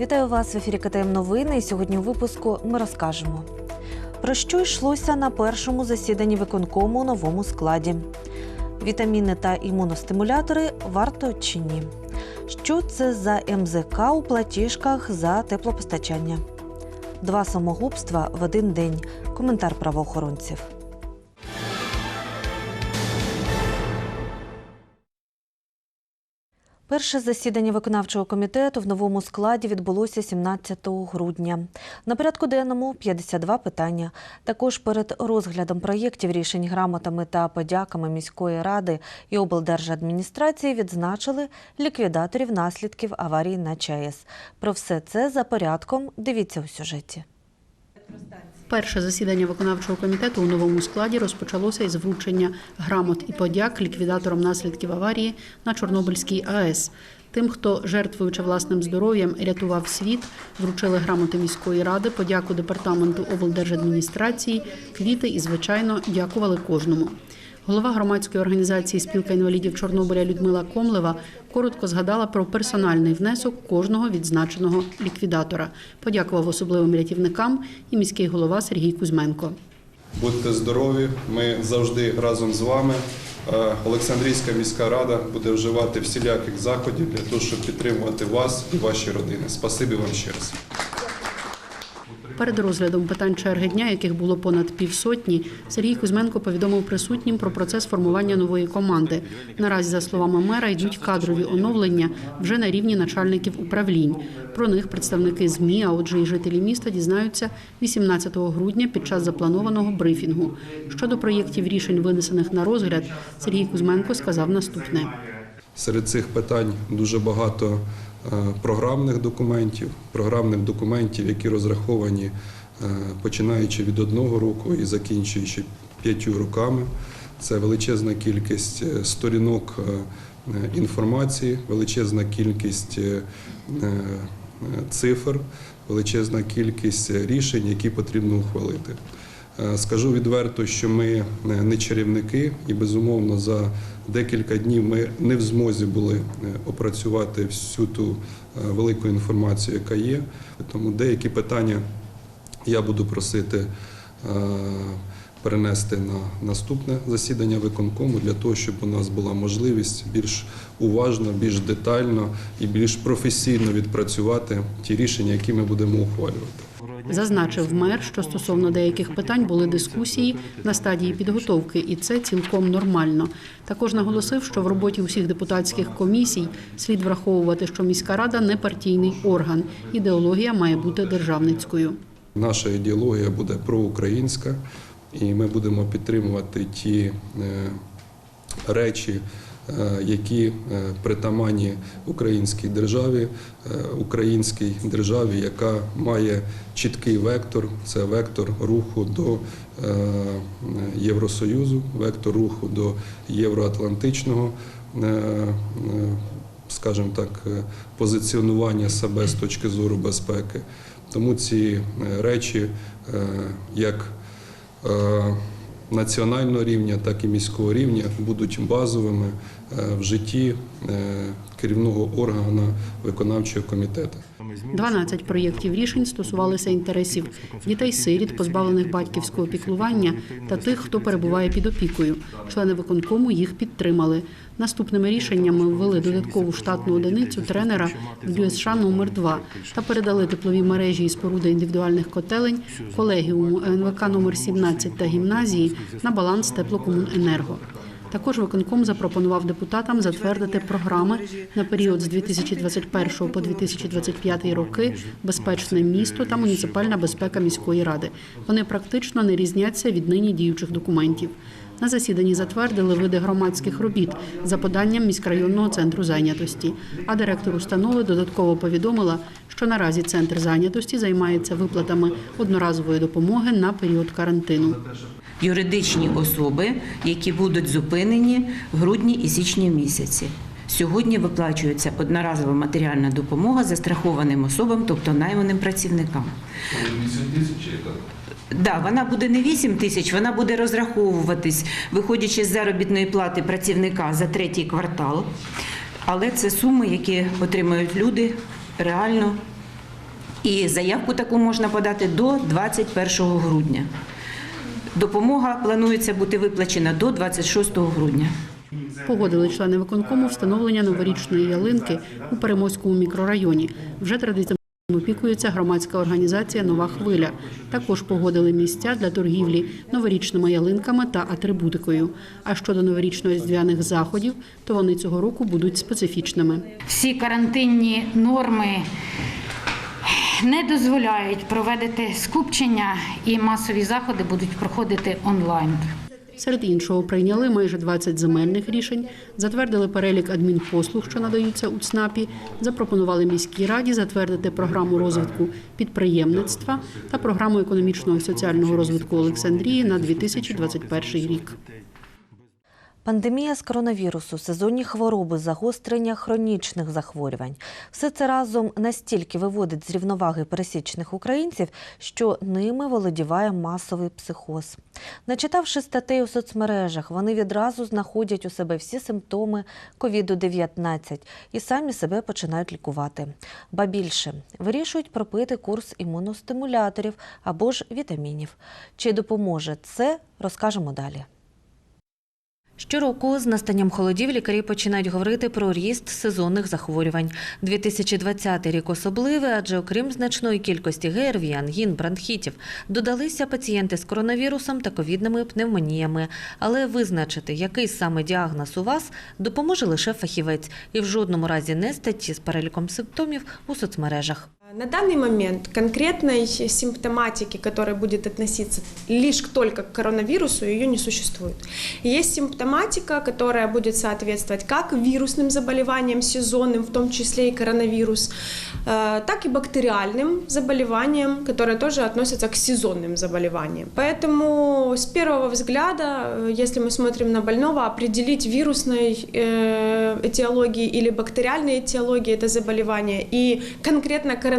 Вітаю вас в ефірі КТМ Новини. І сьогодні у випуску ми розкажемо про що йшлося на першому засіданні виконкому у новому складі. Вітаміни та імуностимулятори варто чи ні? Що це за МЗК у платіжках за теплопостачання? Два самогубства в один день. Коментар правоохоронців. Перше засідання виконавчого комітету в новому складі відбулося 17 грудня. На порядку денному 52 питання. Також перед розглядом проєктів рішень грамотами та подяками міської ради і облдержадміністрації відзначили ліквідаторів наслідків аварії на ЧАЕС. Про все це за порядком. Дивіться у сюжеті. Перше засідання виконавчого комітету у новому складі розпочалося із вручення грамот і подяк ліквідаторам наслідків аварії на Чорнобильській АЕС. Тим, хто, жертвуючи власним здоров'ям, рятував світ, вручили грамоти міської ради, подяку департаменту облдержадміністрації, квіти і, звичайно, дякували кожному. Голова громадської організації Спілка інвалідів Чорнобиля Людмила Комлева коротко згадала про персональний внесок кожного відзначеного ліквідатора. Подякував особливим рятівникам і міський голова Сергій Кузьменко. Будьте здорові, ми завжди разом з вами. Е, Олександрійська міська рада буде вживати всіляких заходів для того, щоб підтримувати вас і ваші родини. Спасибі вам ще раз. Перед розглядом питань черги дня, яких було понад півсотні, Сергій Кузьменко повідомив присутнім про процес формування нової команди. Наразі, за словами мера, йдуть кадрові оновлення вже на рівні начальників управлінь. Про них представники ЗМІ, а отже, і жителі міста дізнаються 18 грудня під час запланованого брифінгу. Щодо проєктів рішень, винесених на розгляд, Сергій Кузьменко сказав наступне. Серед цих питань дуже багато е, програмних документів, програмних документів, які розраховані е, починаючи від одного року і закінчуючи п'ятью роками. Це величезна кількість е, сторінок інформації, величезна кількість цифр, величезна кількість рішень, які потрібно ухвалити. Е, Скажу відверто, що ми е, не чарівники, і безумовно за декілька днів ми не в змозі були е, опрацювати всю ту велику інформацію, яка є. Тому деякі питання я буду просити перенести на наступне засідання виконкому для того, щоб у нас була можливість більш уважно, більш детально і більш професійно відпрацювати ті рішення, які ми будемо ухвалювати. Зазначив мер, що стосовно деяких питань були дискусії на стадії підготовки, і це цілком нормально. Також наголосив, що в роботі усіх депутатських комісій слід враховувати, що міська рада не партійний орган. Ідеологія має бути державницькою. Наша ідеологія буде проукраїнська, і ми будемо підтримувати ті е, речі, які е, притаманні українській державі, е, українській державі, яка має чіткий вектор, це вектор руху до е, Євросоюзу, вектор руху до євроатлантичного. е, е, скажімо так, е, позиціонування себе з точки зору безпеки. Тому ці е, речі, е, як е, національного рівня, так і міського рівня, будуть базовими е, в житті е, керівного органу виконавчого комітету. 12 проєктів рішень стосувалися інтересів дітей-сиріт, позбавлених батьківського піклування та тих, хто перебуває під опікою. Члени виконкому їх підтримали. Наступними рішеннями ввели додаткову штатну одиницю тренера в ДЮСШ номер 2 та передали теплові мережі і споруди індивідуальних котелень колегіуму НВК номер 17 та гімназії на баланс теплокомуненерго. Також виконком запропонував депутатам затвердити програми на період з 2021 по 2025 роки Безпечне місто та муніципальна безпека міської ради. Вони практично не різняться від нині діючих документів. На засіданні затвердили види громадських робіт за поданням міськрайонного центру зайнятості. А директор установи додатково повідомила, що наразі центр зайнятості займається виплатами одноразової допомоги на період карантину. Юридичні особи, які будуть зупинені в грудні і січні місяці. Сьогодні виплачується одноразова матеріальна допомога застрахованим особам, тобто найманим працівникам. Да, вона буде не 8 тисяч, вона буде розраховуватись, виходячи з заробітної плати працівника за третій квартал. Але це суми, які отримують люди реально І заявку таку можна подати до 21 грудня. Допомога планується бути виплачена до 26 грудня. Погодили члени виконкому встановлення новорічної ялинки у Перемозькому мікрорайоні. Вже традиційно опікується громадська організація Нова хвиля. Також погодили місця для торгівлі новорічними ялинками та атрибутикою. А щодо новорічно-різдвяних заходів, то вони цього року будуть специфічними. всі карантинні норми не дозволяють проводити скупчення і масові заходи будуть проходити онлайн. Серед іншого прийняли майже 20 земельних рішень, затвердили перелік адмінпослуг, що надаються у ЦНАПі, запропонували міській раді затвердити програму розвитку підприємництва та програму економічного і соціального розвитку Олександрії на 2021 рік. Пандемія з коронавірусу, сезонні хвороби, загострення хронічних захворювань все це разом настільки виводить з рівноваги пересічних українців, що ними володіває масовий психоз. Начитавши статей у соцмережах, вони відразу знаходять у себе всі симптоми ковіду-19 і самі себе починають лікувати. Ба більше вирішують пропити курс імуностимуляторів або ж вітамінів. Чи допоможе це, розкажемо далі. Щороку з настанням холодів лікарі починають говорити про ріст сезонних захворювань. 2020 рік особливий, адже окрім значної кількості ГРВІ, ангін, бронхітів, додалися пацієнти з коронавірусом та ковідними пневмоніями. Але визначити, який саме діагноз у вас, допоможе лише фахівець, і в жодному разі не статті з переліком симптомів у соцмережах. На данный момент конкретной симптоматики, которая будет относиться лишь только к коронавирусу, ее не существует. Есть симптоматика, которая будет соответствовать как вирусным заболеваниям сезонным, в том числе и коронавирус, э, так и бактериальным заболеваниям, которые тоже относятся к сезонным заболеваниям. Поэтому с первого взгляда, э, если мы смотрим на больного, определить вирусной э, этиологии или бактериальной этиологии это заболевание и конкретно коронавирус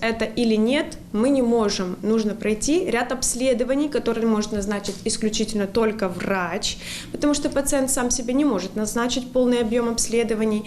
это или нет, мы не можем. Нужно пройти ряд обследований, которые может назначить исключительно только врач, потому что пациент сам себе не может назначить полный объем обследований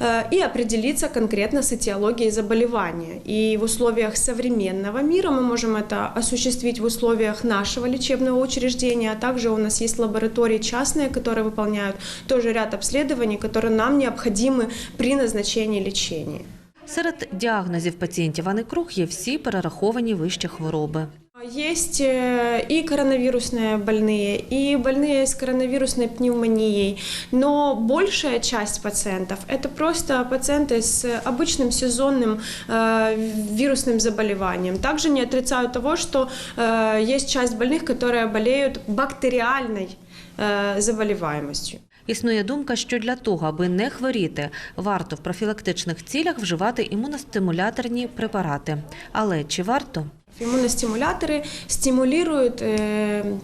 э, и определиться конкретно с этиологией заболевания. И в условиях современного мира мы можем это осуществить в условиях нашего лечебного учреждения, а также у нас есть лаборатории частные, которые выполняют тоже ряд обследований, которые нам необходимы при назначении лечения. Серед діагнозів пацієнтів Ани Круг є всі перераховані вище хвороби. Есть э, и коронавирусные больные, и больные с коронавирусной пневмонией, но большая часть пациентов это просто пациенты с обычным сезонным э, вирусным заболеванием. Также не отрицаю того, что э, есть часть больных, которые болеют бактериальной э, заболеваемостью. Існує думка, що для того, аби не хворіти, варто в профілактичних цілях вживати імуностимуляторні препарати. Але чи варто? Иммуностимуляторы стимулируют э,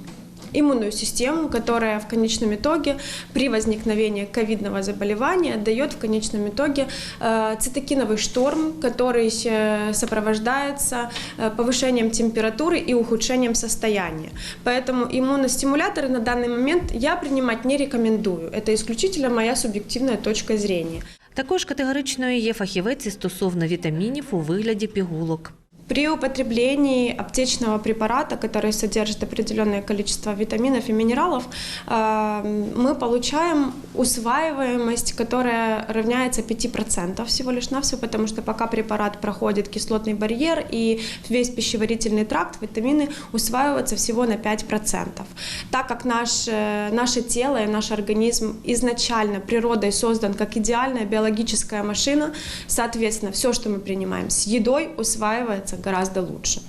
иммунную систему, которая в конечном итоге при возникновении ковидного заболевания дает в конечном итоге э, цитокиновый шторм, который э, сопровождается э, повышением температуры и ухудшением состояния. Поэтому иммуностимуляторы на данный момент я принимать не рекомендую. Это исключительно моя субъективная точка зрения. Також категоричною є фахівець і стосовно вітамінів у вигляді пігулок. При употреблении аптечного препарата, который содержит определенное количество витаминов и минералов, э, мы получаем усваиваемость, которая равняется 5% всего лишь навсего, потому что пока препарат проходит кислотный барьер и весь пищеварительный тракт, витамины усваиваются всего на 5%. Так как наш, э, наше тело и наш организм изначально природой создан как идеальная биологическая машина, соответственно, все, что мы принимаем с едой, усваивается гораздо лучше.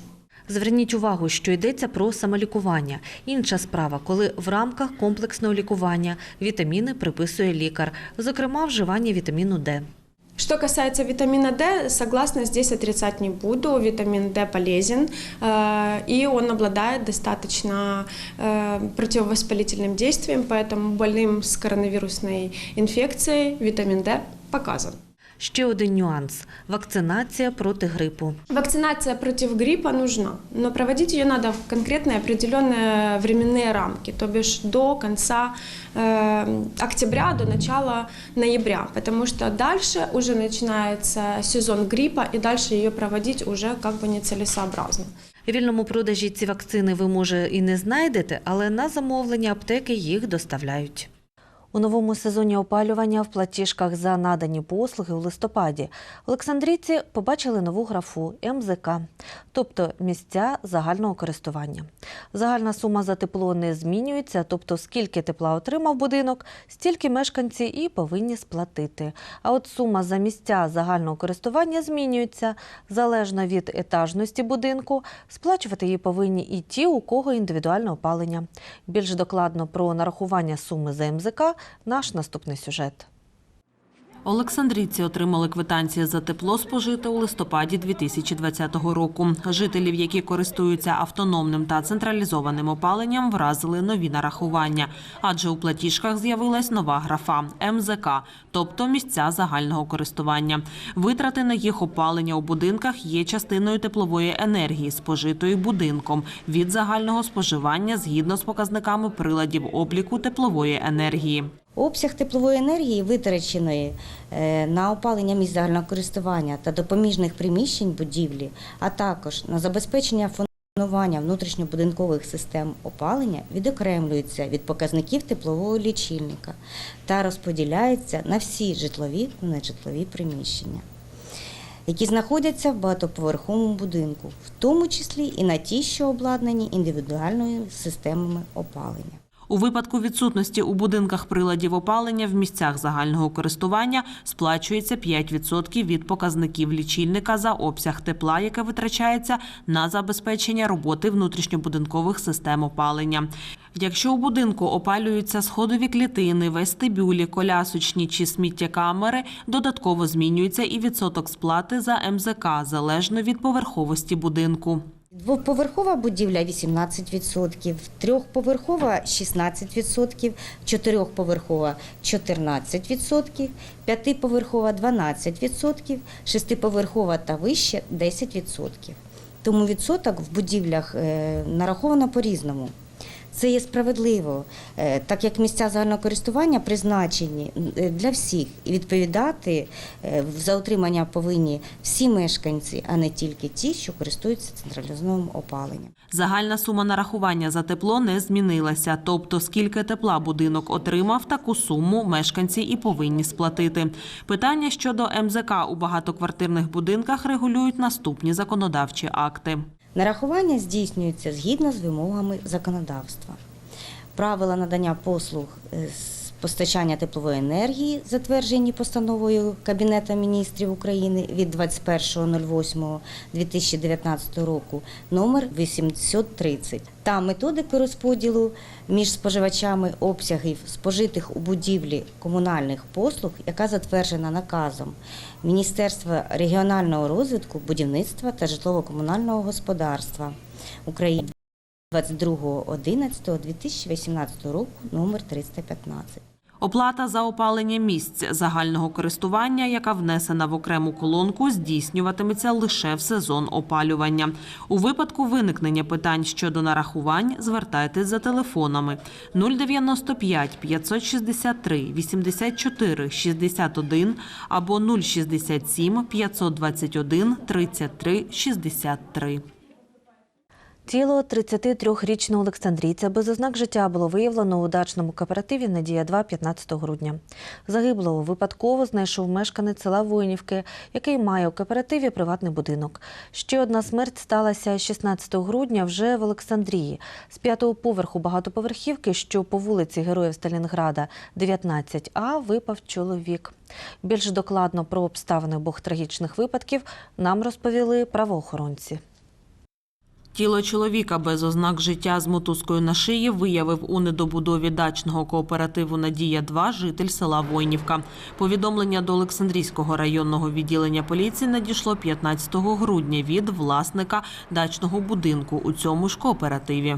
Зверніть увагу, що йдеться про самолікування. Інша справа, коли в рамках комплексного лікування вітаміни приписує лікар, зокрема вживання вітаміну Д. Что касается витамина D, согласна, здесь отрицать не буду. Витамин D полезен, э, и он обладает достаточно э, противовоспалительным действием, поэтому больным с коронавирусной инфекцией витамин D показан. Ще один нюанс вакцинація проти грипу. Вакцинация против гриппа нужна, но проводить ее надо в конкретные определенные временные рамки, то бишь до конца э, октября, до начала ноября, потому что дальше уже начинается сезон гриппа, и дальше ее проводить уже как бы нецелесообразно. У вільному продажі ці вакцини ви може і не знайдете, але на замовлення аптеки їх доставляють. У новому сезоні опалювання в платіжках за надані послуги у листопаді Олександрійці побачили нову графу МЗК, тобто місця загального користування. Загальна сума за тепло не змінюється, тобто скільки тепла отримав будинок, стільки мешканці і повинні сплатити. А от сума за місця загального користування змінюється залежно від етажності будинку. Сплачувати її повинні і ті, у кого індивідуальне опалення. Більш докладно про нарахування суми за МЗК наш наступний сюжет. Олександрійці отримали квитанції за тепло спожите у листопаді 2020 року. Жителів, які користуються автономним та централізованим опаленням, вразили нові нарахування, адже у платіжках з'явилась нова графа МЗК, тобто місця загального користування. Витрати на їх опалення у будинках є частиною теплової енергії, спожитої будинком від загального споживання згідно з показниками приладів обліку теплової енергії. Обсяг теплової енергії, витраченої е, на опалення місць загального користування та допоміжних приміщень будівлі, а також на забезпечення функціонування внутрішньобудинкових систем опалення, відокремлюється від показників теплового лічильника та розподіляється на всі житлові та нежитлові приміщення. Які знаходяться в багатоповерховому будинку, в тому числі і на ті, що обладнані індивідуальними системами опалення. У випадку відсутності у будинках приладів опалення в місцях загального користування сплачується 5% від показників лічильника за обсяг тепла, яке витрачається на забезпечення роботи внутрішньобудинкових систем опалення. Якщо у будинку опалюються сходові клітини, вестибюлі, колясочні чи сміттєкамери, додатково змінюється і відсоток сплати за МЗК залежно від поверховості будинку. Двоповерхова будівля 18%, трьохповерхова 16%, чотирьохповерхова 14%, п'ятиповерхова 12%, шестиповерхова та вище 10%. Тому відсоток в будівлях е, нараховано по-різному. Це є справедливо, е, так як місця загального користування призначені е, для всіх і відповідати е, за утримання повинні всі мешканці, а не тільки ті, що користуються централізованим опаленням. Загальна сума нарахування за тепло не змінилася. Тобто, скільки тепла будинок отримав, таку суму мешканці і повинні сплатити. Питання щодо МЗК у багатоквартирних будинках регулюють наступні законодавчі акти. Нарахування здійснюється згідно з вимогами законодавства. Правила надання послуг е, з постачання теплової енергії, затверджені постановою Кабінету міністрів України від 21.08.2019 року, номер 830 та методики розподілу між споживачами обсягів спожитих у будівлі комунальних послуг, яка затверджена наказом Міністерства регіонального розвитку, будівництва та житлово-комунального господарства України 22.11.2018 року номер 315. Оплата за опалення місць загального користування, яка внесена в окрему колонку, здійснюватиметься лише в сезон опалювання. У випадку виникнення питань щодо нарахувань звертайтесь за телефонами 095 563 84 61 або 067 521 33 63. Тіло 33-річного Олександрійця без ознак життя було виявлено у дачному кооперативі Надія 2 15 грудня. Загиблого випадково знайшов мешканець села Воїнівки, який має у кооперативі приватний будинок. Ще одна смерть сталася 16 грудня вже в Олександрії. З п'ятого поверху багатоповерхівки, що по вулиці Героїв Сталінграда, 19А, випав чоловік. Більш докладно про обставини обох трагічних випадків нам розповіли правоохоронці. Тіло чоловіка без ознак життя з мотузкою на шиї виявив у недобудові дачного кооперативу Надія-2 житель села Войнівка. Повідомлення до Олександрійського районного відділення поліції надійшло 15 грудня від власника дачного будинку у цьому ж кооперативі.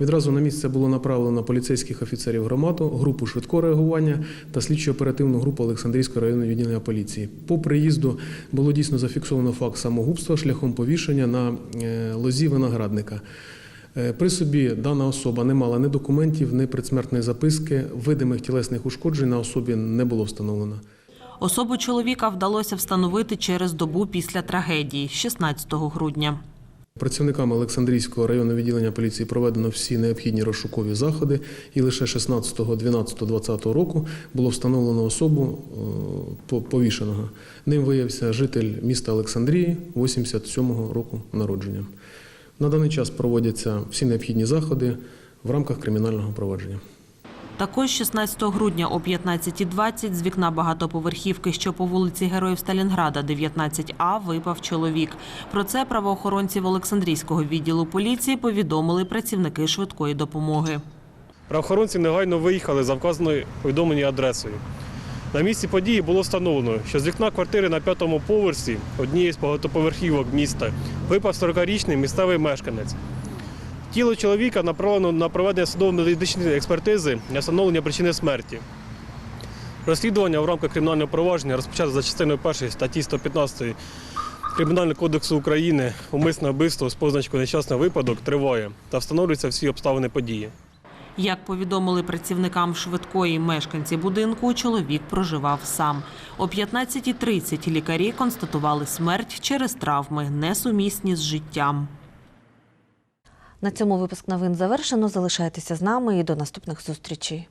Відразу на місце було направлено поліцейських офіцерів громаду, групу швидкого реагування та слідчо-оперативну групу Олександрійської районної відділення поліції. По приїзду було дійсно зафіксовано факт самогубства шляхом повішення на е, лозі виноградника. Е, При собі дана особа не мала ні документів, ні предсмертної записки, видимих тілесних ушкоджень на особі не було встановлено. Особу чоловіка вдалося встановити через добу після трагедії, 16 грудня. Працівниками Олександрійського районного відділення поліції проведено всі необхідні розшукові заходи, і лише 16, 12, 20 року було встановлено особу е, повішеного. Ним виявився житель міста Олександрії 87-го року народження. На даний час проводяться всі необхідні заходи в рамках кримінального провадження. Також 16 грудня о 15.20 з вікна багатоповерхівки, що по вулиці Героїв Сталінграда, 19А, випав чоловік. Про це правоохоронців Олександрійського відділу поліції повідомили працівники швидкої допомоги. Правоохоронці негайно виїхали за вказаною повідомленою адресою. На місці події було встановлено, що з вікна квартири на п'ятому поверсі однієї з багатоповерхівок міста випав 40-річний місцевий мешканець. Тіло чоловіка направлено на проведення судово-медичної експертизи для встановлення причини смерті. Розслідування в рамках кримінального провадження розпочато за частиною першої статті 115 Кримінального кодексу України умисне вбивство з позначкою нещасний випадок триває та встановлюються всі обставини події. Як повідомили працівникам швидкої мешканці будинку, чоловік проживав сам. О 15.30 лікарі констатували смерть через травми, несумісні з життям. На цьому випуск новин завершено. Залишайтеся з нами і до наступних зустрічей.